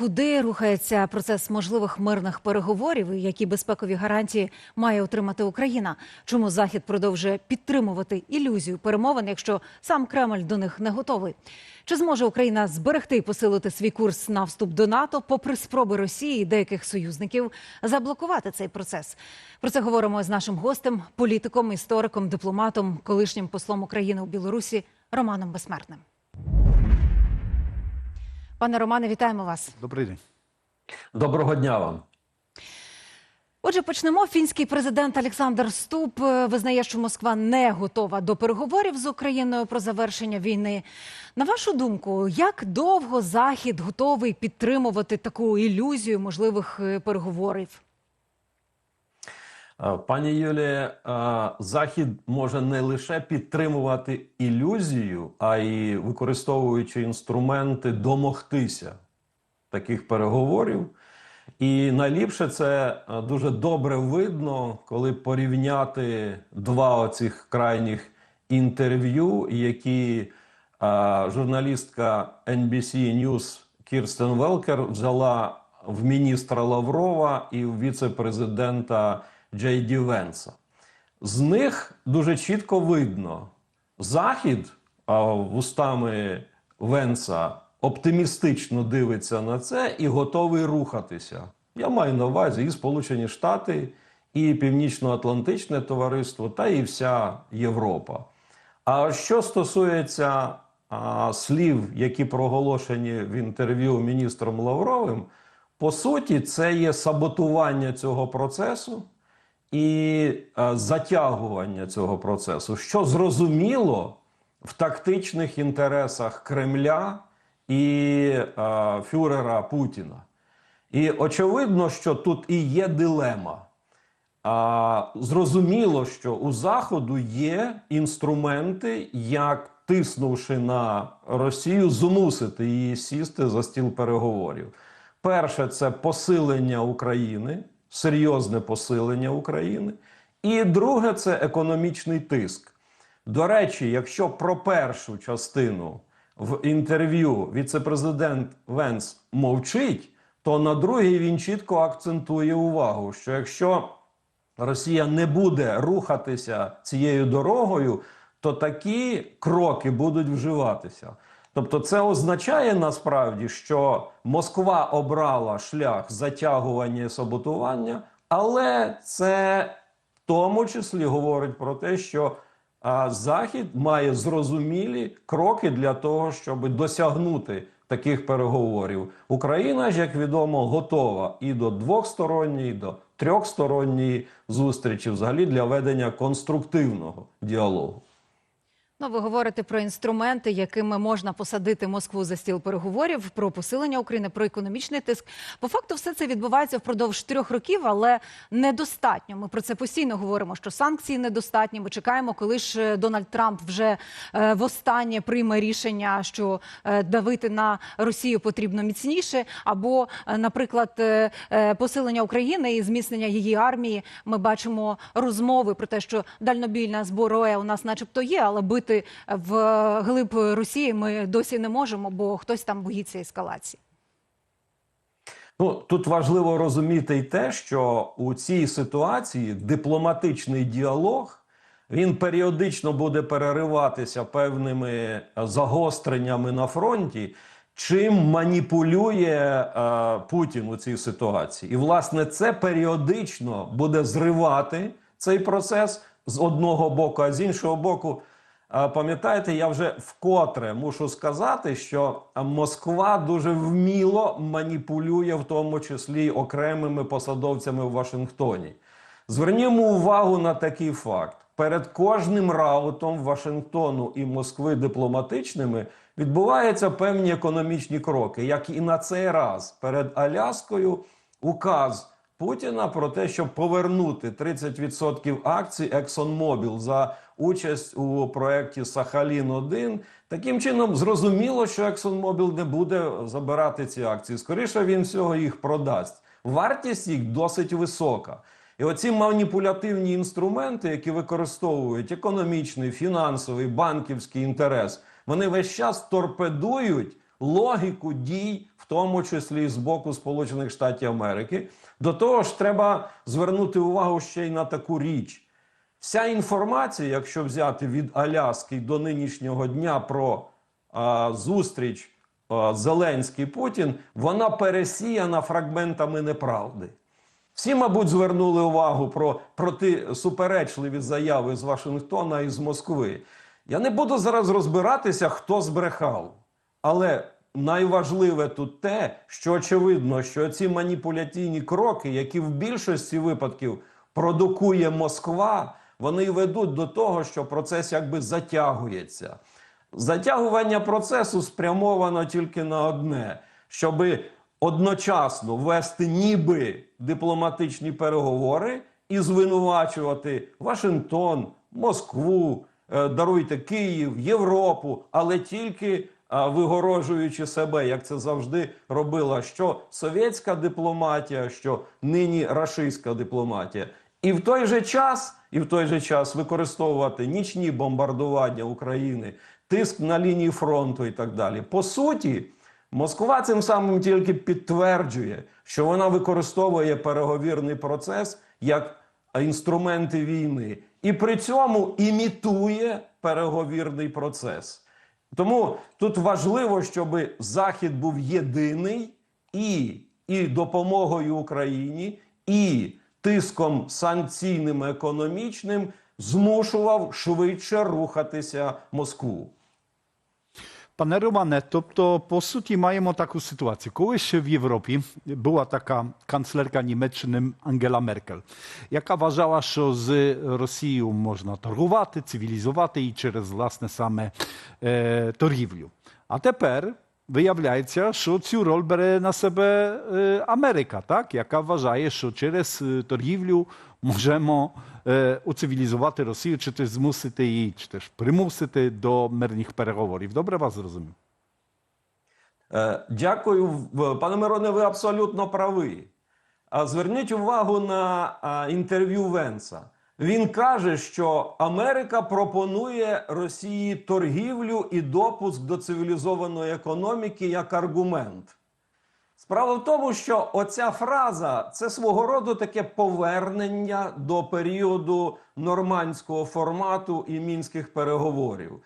Куди рухається процес можливих мирних переговорів і які безпекові гарантії має отримати Україна? Чому Захід продовжує підтримувати ілюзію перемовин, якщо сам Кремль до них не готовий? Чи зможе Україна зберегти і посилити свій курс на вступ до НАТО, попри спроби Росії і деяких союзників заблокувати цей процес? Про це говоримо з нашим гостем, політиком, істориком, дипломатом, колишнім послом України у Білорусі Романом Безсмертним. Пане Романе, вітаємо вас. Добрий день. Доброго дня вам. Отже, почнемо. Фінський президент Олександр Ступ е, визнає, що Москва не готова до переговорів з Україною про завершення війни. На вашу думку, як довго Захід готовий підтримувати таку ілюзію можливих е, переговорів? Е, Пані Юлія, е, Захід може не лише підтримувати ілюзію, а й використовуючи інструменти домогтися таких переговорів. І найліпше це е, дуже добре видно, коли порівняти два оцих крайніх інтерв'ю, які журналістка NBC News Кірстен Велкер взяла в міністра Лаврова і в віце-президента Джей Ді Венса. З них дуже чітко видно, Захід а, вустами Венса оптимістично дивиться на це і готовий рухатися. Я маю на увазі і Сполучені Штати, і Північно-Атлантичне товариство, та і вся Європа. А що стосується а, слів, які проголошені в інтерв'ю міністром Лавровим, по суті, це є саботування цього процесу і е, затягування цього процесу, що зрозуміло в тактичних інтересах Кремля і е, фюрера Путіна. І очевидно, що тут і є дилема. А, зрозуміло, що у Заходу є інструменти, як тиснувши на Росію, змусити її сісти за стіл переговорів. Перше, це посилення України, серйозне посилення України. І друге, це економічний тиск. До речі, якщо про першу частину в інтерв'ю віцепрезидент Венс мовчить, то на другій він чітко акцентує увагу, що якщо Росія не буде рухатися цією дорогою, то такі кроки будуть вживатися. Тобто, це означає насправді, що Москва обрала шлях затягування і саботування, але це в тому числі говорить про те, що Захід має зрозумілі кроки для того, щоб досягнути таких переговорів. Україна ж, як відомо, готова і до двохсторонньої, і до трьохсторонньої зустрічі, взагалі для ведення конструктивного діалогу. Ну, ви говорите про інструменти, якими можна посадити Москву за стіл переговорів, про посилення України, про економічний тиск. По факту, все це відбувається впродовж трьох років, але недостатньо. Ми про це постійно говоримо. Що санкції недостатні. Ми чекаємо, коли ж е, Дональд Трамп вже е, востаннє прийме рішення, що е, давити на Росію потрібно міцніше, або, е, наприклад, е, е, посилення України і зміцнення її армії. Ми бачимо розмови про те, що дальнобійна зброя у нас, начебто, є, але бити в глиб Росії ми досі не можемо, бо хтось там боїться ескалації. Ну тут важливо розуміти й те, що у цій ситуації дипломатичний діалог він періодично буде перериватися певними загостреннями на фронті, чим маніпулює е, Путін у цій ситуації, і власне це періодично буде зривати цей процес з одного боку, а з іншого боку. Е, Пам'ятаєте, я вже вкотре мушу сказати, що Москва дуже вміло маніпулює, в тому числі окремими посадовцями в Вашингтоні. Звернімо увагу на такий факт: перед кожним раутом Вашингтону і Москви дипломатичними відбуваються певні економічні кроки, як і на цей раз перед Аляскою указ. Путіна про те, щоб повернути 30% акцій ExxonMobil за участь у проєкті Сахалін 1 Таким чином, зрозуміло, що ExxonMobil не буде забирати ці акції. Скоріше він всього їх продасть. Вартість їх досить висока. І оці маніпулятивні інструменти, які використовують економічний, фінансовий, банківський інтерес, вони весь час торпедують логіку дій, в тому числі з боку Сполучених Штатів Америки. До того ж, треба звернути увагу ще й на таку річ. Вся інформація, якщо взяти від Аляски до нинішнього дня про а, зустріч а, Зеленський Путін, вона пересіяна фрагментами неправди. Всі, мабуть, звернули увагу про проти суперечливі заяви з Вашингтона і з Москви. Я не буду зараз розбиратися, хто збрехав. Але найважливе тут те, що очевидно, що ці маніпуляційні кроки, які в більшості випадків продукує Москва, вони ведуть до того, що процес якби затягується. Затягування процесу спрямовано тільки на одне, щоби одночасно вести ніби дипломатичні переговори і звинувачувати Вашингтон, Москву, е, даруйте Київ, Європу, але тільки а, вигорожуючи себе, як це завжди робила що совєтська дипломатія, що нині рашистська дипломатія. І в той же час, і в той же час використовувати нічні бомбардування України, тиск на лінії фронту і так далі. По суті, Москва цим самим тільки підтверджує, що вона використовує переговірний процес як інструменти війни, і при цьому імітує переговірний процес. Тому тут важливо, щоб Захід був єдиний і, і допомогою Україні, і тиском санкційним економічним змушував швидше рухатися Москву. Panie Romane, тобто, по суті, маємо таку ситуацію. Колись в Європі була така канцлерка Німеччини Ангела Меркель, яка вважала, що з Росією можна торгувати, цивілізувати і через власне саме е, торгівлю. А тепер виявляється, що цю роль бере на себе е, Америка, так? яка вважає, що через е, торгівлю можемо е, уцивілізувати Росію, чи теж змусити її, чи теж примусити до мирних переговорів. Добре вас зрозумів? Дякую, пане Мироне. Ви абсолютно праві. Зверніть увагу на інтерв'ю Венса. Він каже, що Америка пропонує Росії торгівлю і допуск до цивілізованої економіки як аргумент. Справа в тому, що оця фраза це свого роду таке повернення до періоду нормандського формату і мінських переговорів.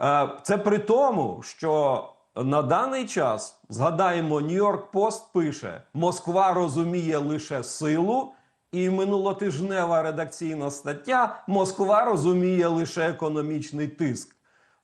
Е, Це при тому, що на даний час згадаємо, Нью-Йорк Пост пише: Москва розуміє лише силу, і минулотижнева редакційна стаття Москва розуміє лише економічний тиск.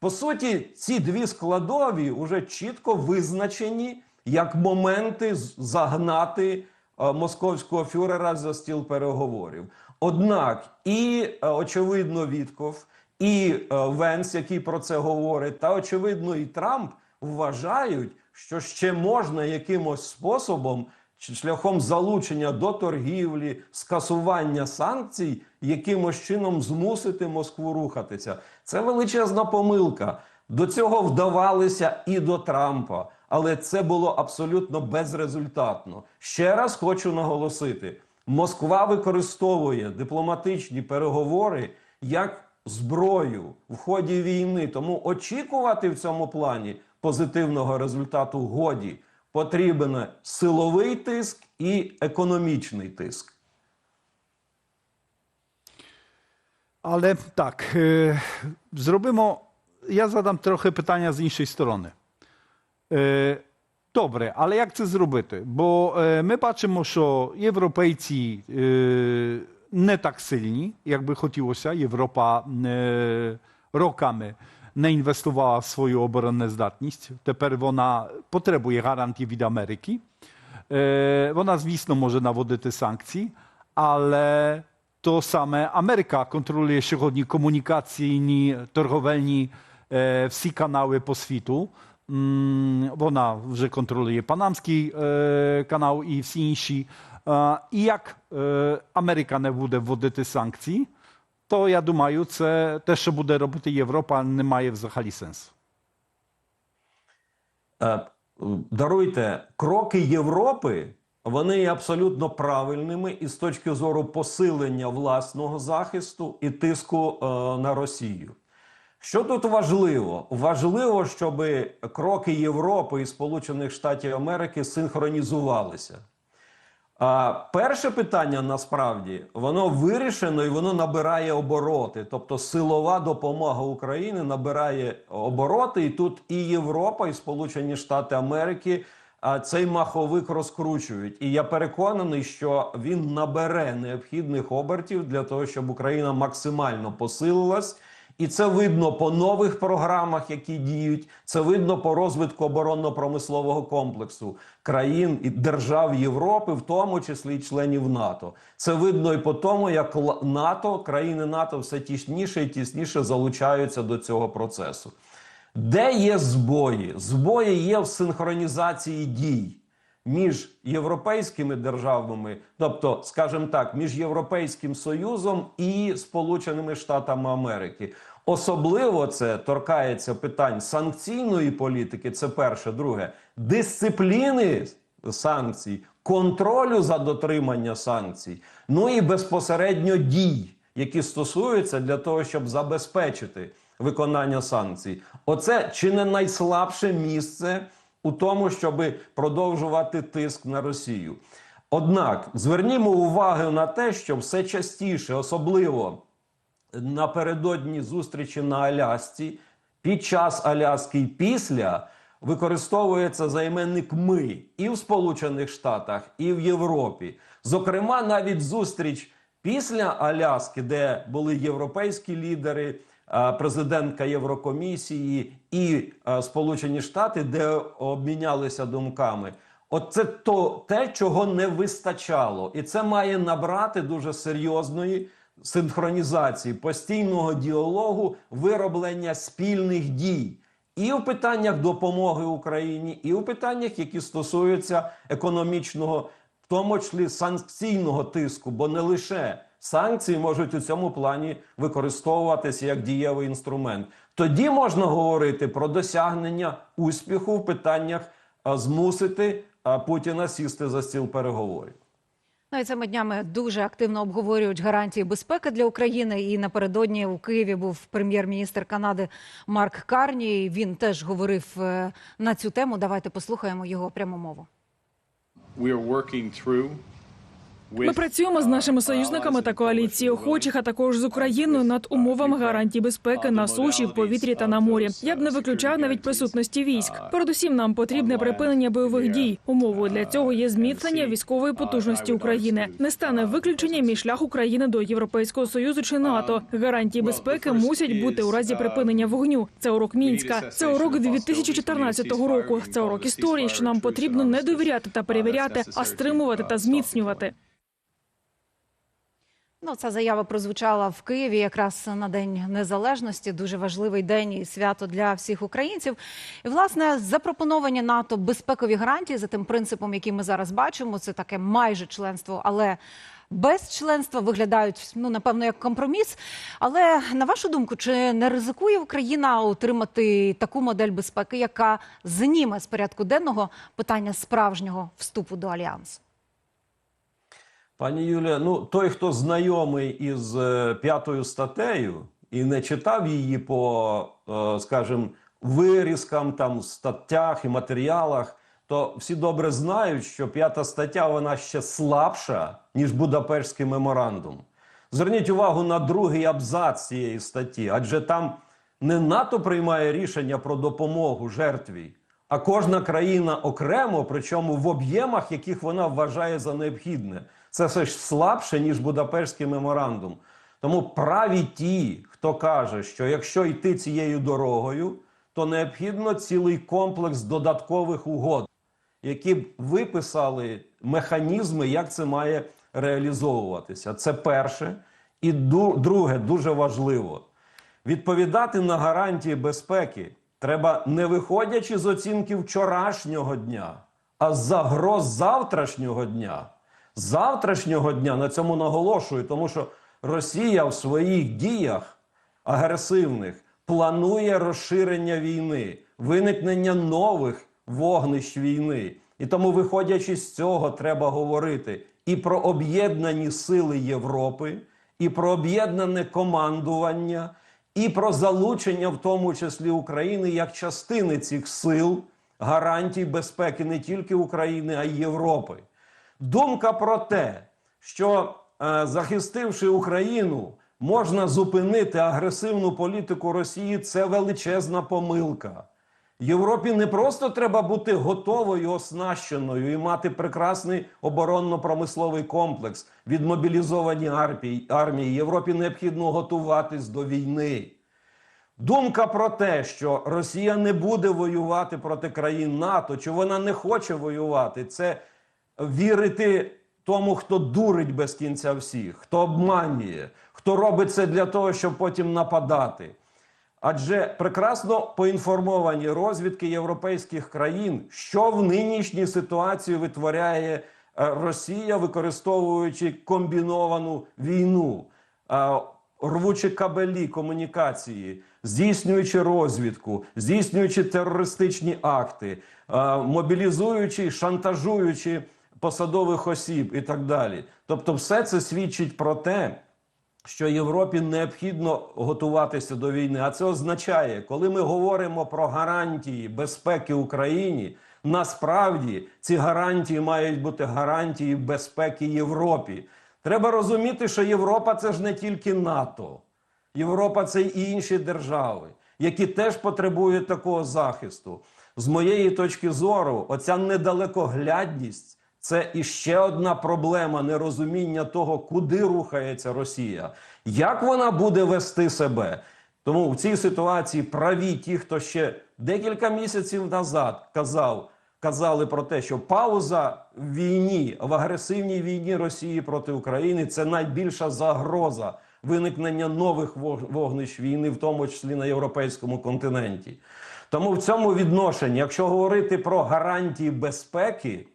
По суті, ці дві складові вже чітко визначені як моменти загнати е, московського фюрера за стіл переговорів. Однак і е, очевидно Вітков, і е, Венс, який про це говорить, та очевидно, і Трамп вважають, що ще можна якимось способом шляхом залучення до торгівлі, скасування санкцій, якимось чином змусити Москву рухатися. Це величезна помилка. До цього вдавалися і до Трампа, але це було абсолютно безрезультатно. Ще раз хочу наголосити: Москва використовує дипломатичні переговори як зброю в ході війни. Тому очікувати в цьому плані позитивного результату годі потрібен силовий тиск і економічний тиск. Ale tak, e, зробимо. Я задам трохи питання з іншої сторони. Е, Добре, але як це зробити? Бо е, ми бачимо, що європейці е, не так сильні, як би хотілося. Європа е, роками не інвестувала в свою обороноздатність. Тепер вона потребує гарантій від Америки. Е, Вона, звісно, може наводити санкції, але то саме Америка контролює сьогодні комунікаційні, торговельні е, всі канали по світу. М, Вона вже контролює Панамський е, канал і всі інші. Е, І як е, Америка не буде вводити санкції, то я думаю, це те, що буде робити Європа, не має взагалі сенсу. Е, Даруйте, кроки Європи вони є абсолютно правильними і з точки зору посилення власного захисту і тиску е, на Росію. Що тут важливо? Важливо, щоб кроки Європи і Сполучених Штатів Америки синхронізувалися. А перше питання насправді воно вирішено і воно набирає обороти. Тобто силова допомога України набирає обороти, і тут і Європа, і Сполучені Штати Америки цей маховик розкручують. І я переконаний, що він набере необхідних обертів для того, щоб Україна максимально посилилась. І це видно по нових програмах, які діють. Це видно по розвитку оборонно-промислового комплексу країн і держав Європи, в тому числі і членів НАТО. Це видно і по тому, як НАТО, країни НАТО все тісніше і тісніше залучаються до цього процесу. Де є збої? Збої є в синхронізації дій між європейськими державами, тобто, скажімо так, між Європейським Союзом і Сполученими Штатами Америки. Особливо це торкається питань санкційної політики. Це перше, друге, дисципліни санкцій, контролю за дотримання санкцій, ну і безпосередньо дій, які стосуються для того, щоб забезпечити виконання санкцій. Оце чи не найслабше місце у тому, щоб продовжувати тиск на Росію. Однак звернімо увагу на те, що все частіше, особливо напередодні зустрічі на Алясці, під час Аляски і після використовується займенник ми і в Сполучених Штатах, і в Європі. Зокрема, навіть зустріч після Аляски, де були європейські лідери, президентка Єврокомісії і е, Сполучені Штати, де обмінялися думками. От це то те, чого не вистачало, і це має набрати дуже серйозної синхронізації, постійного діалогу, вироблення спільних дій і в питаннях допомоги Україні, і в питаннях, які стосуються економічного, в тому числі санкційного тиску, бо не лише санкції можуть у цьому плані використовуватися як дієвий інструмент. Тоді можна говорити про досягнення успіху в питаннях змусити Путіна сісти за стіл переговорів. Ну і цими днями дуже активно обговорюють гарантії безпеки для України. І напередодні у Києві був прем'єр-міністр Канади Марк Карні. Він теж говорив е, на цю тему. Давайте послухаємо його пряму мову. Ми працюємо з нашими союзниками та коаліцією охочих, а також з Україною над умовами гарантій безпеки на суші, в повітрі та на морі. Я б не виключав навіть присутності військ. Передусім, нам потрібне припинення бойових дій. Умовою для цього є зміцнення військової потужності України. Не стане виключенням і шлях України до Європейського союзу чи НАТО. Гарантії безпеки мусять бути у разі припинення вогню. Це урок мінська. Це урок 2014 року. Це урок історії, що нам потрібно не довіряти та перевіряти, а стримувати та зміцнювати. Ну, ця заява прозвучала в Києві якраз на День Незалежності. Дуже важливий день і свято для всіх українців. І власне запропоновані НАТО безпекові гарантії за тим принципом, який ми зараз бачимо. Це таке майже членство, але без членства виглядають ну напевно як компроміс. Але на вашу думку, чи не ризикує Україна отримати таку модель безпеки, яка зніме з порядку денного питання справжнього вступу до альянсу? Пані Юлія, ну той, хто знайомий із е, п'ятою статтею і не читав її по, е, скажімо, вирізкам, там статтях і матеріалах, то всі добре знають, що п'ята стаття вона ще слабша, ніж Будапештський меморандум. Зверніть увагу на другий абзац цієї статті, адже там не НАТО приймає рішення про допомогу жертві, а кожна країна окремо, причому в об'ємах, яких вона вважає за необхідне. Це все ж слабше, ніж Будапештський меморандум. Тому праві ті, хто каже, що якщо йти цією дорогою, то необхідно цілий комплекс додаткових угод, які б виписали механізми, як це має реалізовуватися. Це перше. І друге, дуже важливо. Відповідати на гарантії безпеки треба не виходячи з оцінки вчорашнього дня, а з загроз завтрашнього дня. Завтрашнього дня на цьому наголошую, тому що Росія в своїх діях агресивних планує розширення війни, виникнення нових вогнищ війни. І тому, виходячи з цього, треба говорити і про об'єднані сили Європи, і про об'єднане командування, і про залучення, в тому числі України, як частини цих сил гарантій безпеки не тільки України, а й Європи. Думка про те, що е, захистивши Україну, можна зупинити агресивну політику Росії, це величезна помилка. Європі не просто треба бути готовою, оснащеною і мати прекрасний оборонно-промисловий комплекс, відмобілізовані армії. Європі необхідно готуватись до війни. Думка про те, що Росія не буде воювати проти країн НАТО, чи вона не хоче воювати, це вірити тому, хто дурить без кінця всіх, хто обманює, хто робить це для того, щоб потім нападати. Адже прекрасно поінформовані розвідки європейських країн, що в нинішній ситуації витворяє е, Росія, використовуючи комбіновану війну, е, рвучи кабелі комунікації, здійснюючи розвідку, здійснюючи терористичні акти, е, мобілізуючи, шантажуючи посадових осіб і так далі. Тобто, все це свідчить про те, що Європі необхідно готуватися до війни. А це означає, коли ми говоримо про гарантії безпеки Україні, насправді ці гарантії мають бути гарантії безпеки Європі. Треба розуміти, що Європа це ж не тільки НАТО. Європа це й інші держави, які теж потребують такого захисту. З моєї точки зору, оця недалекоглядність це іще одна проблема нерозуміння того, куди рухається Росія, як вона буде вести себе. Тому в цій ситуації праві ті, хто ще декілька місяців назад казав, казали про те, що пауза в війні, в агресивній війні Росії проти України це найбільша загроза виникнення нових вогнищ війни, в тому числі на європейському континенті. Тому в цьому відношенні, якщо говорити про гарантії безпеки,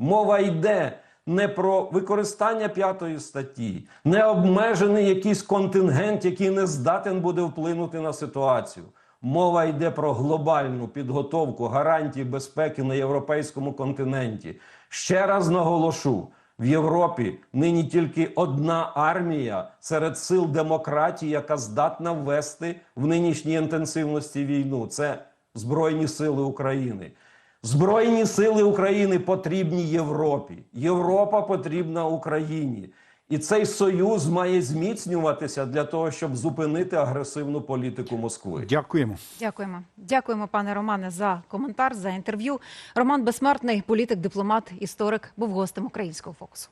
мова йде не про використання п'ятої статті, не обмежений якийсь контингент, який не здатен буде вплинути на ситуацію. Мова йде про глобальну підготовку гарантій безпеки на європейському континенті. Ще раз наголошу: в Європі нині тільки одна армія серед сил демократії, яка здатна ввести в нинішній інтенсивності війну. Це Збройні Сили України. Збройні сили України потрібні Європі. Європа потрібна Україні. І цей союз має зміцнюватися для того, щоб зупинити агресивну політику Москви. Дякуємо. Дякуємо. Дякуємо, пане Романе, за коментар, за інтерв'ю. Роман Безсмертний, політик, дипломат, історик, був гостем українського фокусу.